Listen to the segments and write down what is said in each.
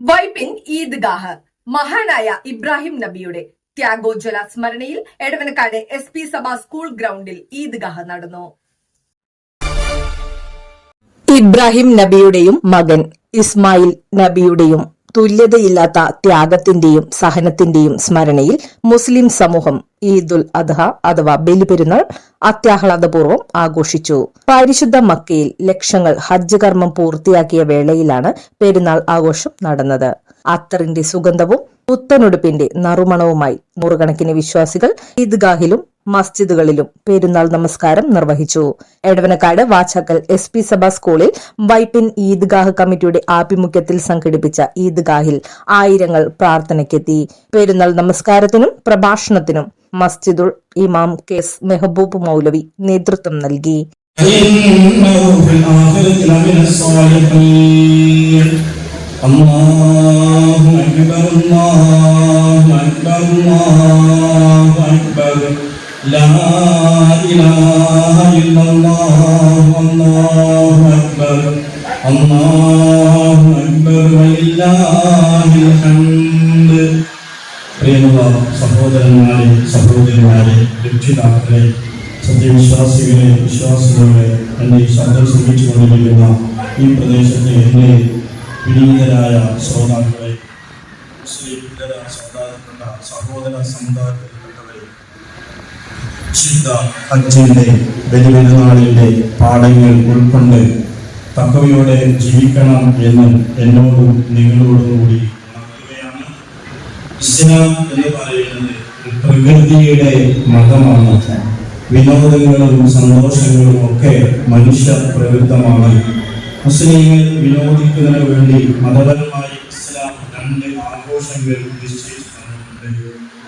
വൈപ്പിൻ ഈദ്ഗാഹ്. മഹാനായ ഇബ്രാഹിം നബിയുടെ ത്യാഗോജ്വല സ്മരണയിൽ Edavanakkad S P Sabha school ഗ്രൗണ്ടിൽ ഈദ്ഗാഹ് നടന്നു. ഇബ്രാഹിം നബിയുടെയും മകൻ ഇസ്മായിൽ നബിയുടെയും തുല്യതയില്ലാത്ത ത്യാഗത്തിന്റെയും സഹനത്തിന്റെയും സ്മരണയിൽ മുസ്ലിം സമൂഹം ഈദുൽ അദ്ഹ അഥവാ ബലിപെരുന്നാൾ അത്യാഹ്ലാദപൂർവം ആഘോഷിച്ചു. പരിശുദ്ധ മക്കയിൽ ലക്ഷങ്ങൾ ഹജ്ജ് കർമ്മം പൂർത്തിയാക്കിയ വേളയിലാണ് പെരുന്നാൾ ആഘോഷം നടന്നത്. അത്തറിന്റെ സുഗന്ധവും പുത്തനുടുപ്പിന്റെ നറുമണവുമായി നൂറുകണക്കിന് വിശ്വാസികൾ ഈദ്ഗാഹിലും മസ്ജിദുകളിലും പെരുന്നാൾ നമസ്കാരം നിർവഹിച്ചു. എടവനക്കാട് വാച്ചാക്കൽ എസ് പി സഭ സ്കൂളിൽ വൈപ്പിൻ ഈദ്ഗാഹ് കമ്മിറ്റിയുടെ ആഭിമുഖ്യത്തിൽ സംഘടിപ്പിച്ച ഈദ്ഗാഹിൽ ആയിരങ്ങൾ പ്രാർത്ഥനയ്ക്കെത്തി. പെരുന്നാൾ നമസ്കാരത്തിനും പ്രഭാഷണത്തിനും മസ്ജിദുൾ ഇമാം കെ എസ് മെഹബൂബ് മൗലവി നേതൃത്വം നൽകി. അള്ളാഹു അക്ബർ അള്ളാഹു അക്ബർ അള്ളാഹു അക്ബർ. أكبر الله أكبر الله أكبر لا إله إلا الله الله أكبر الله أكبر ولله الحمد പ്രിയമുള്ള സഹോദരന്മാരെ സഹോദരിമാരെ രക്ഷിതാക്കളെ സത്യവിശ്വാസികളെ വിശ്വാസികളെ എൻ്റെ ഈ ശബ്ദം ശ്രമിച്ചുകൊണ്ടിരിക്കുന്ന ഈ പ്രദേശത്തെ എൻ്റെ വിനീതരായ ശ്രോതാക്കളെ മുസ്ലിം ഇതര സമുദായത്തിൽപ്പെട്ട സഹോദര സമുദായത്തിൽപ്പെട്ടവരെ ശുദ്ധ അച്ഛന്റെ ബലിപെരുന്നാളിന്റെ പാഠങ്ങൾ ഉൾക്കൊണ്ട് തക്കവയോടെ ജീവിക്കണം എന്ന് എന്നോടും നിങ്ങളോടും കൂടി ഇസ്ലാം പ്രകൃതിയുടെ മതമാണ്. വിനോദങ്ങളും സന്തോഷങ്ങളും ഒക്കെ മനുഷ്യ പ്രവൃത്തമാണ് മുസ്ലിങ്ങൾ വിനോദിക്കുന്നതിന് വേണ്ടി മതപരമായി ഇസ്ലാം രണ്ട് ആഘോഷങ്ങൾ നിശ്ചയിച്ചു തന്നിട്ടുണ്ട് അവയാണ് Eid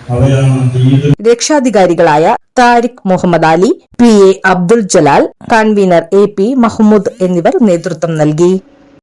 രക്ഷാധികാരികളായ Tariq Muhammad Ali P A Abdul Jalal convener A P Mahmood എന്നിവർ നേതൃത്വം നൽകി.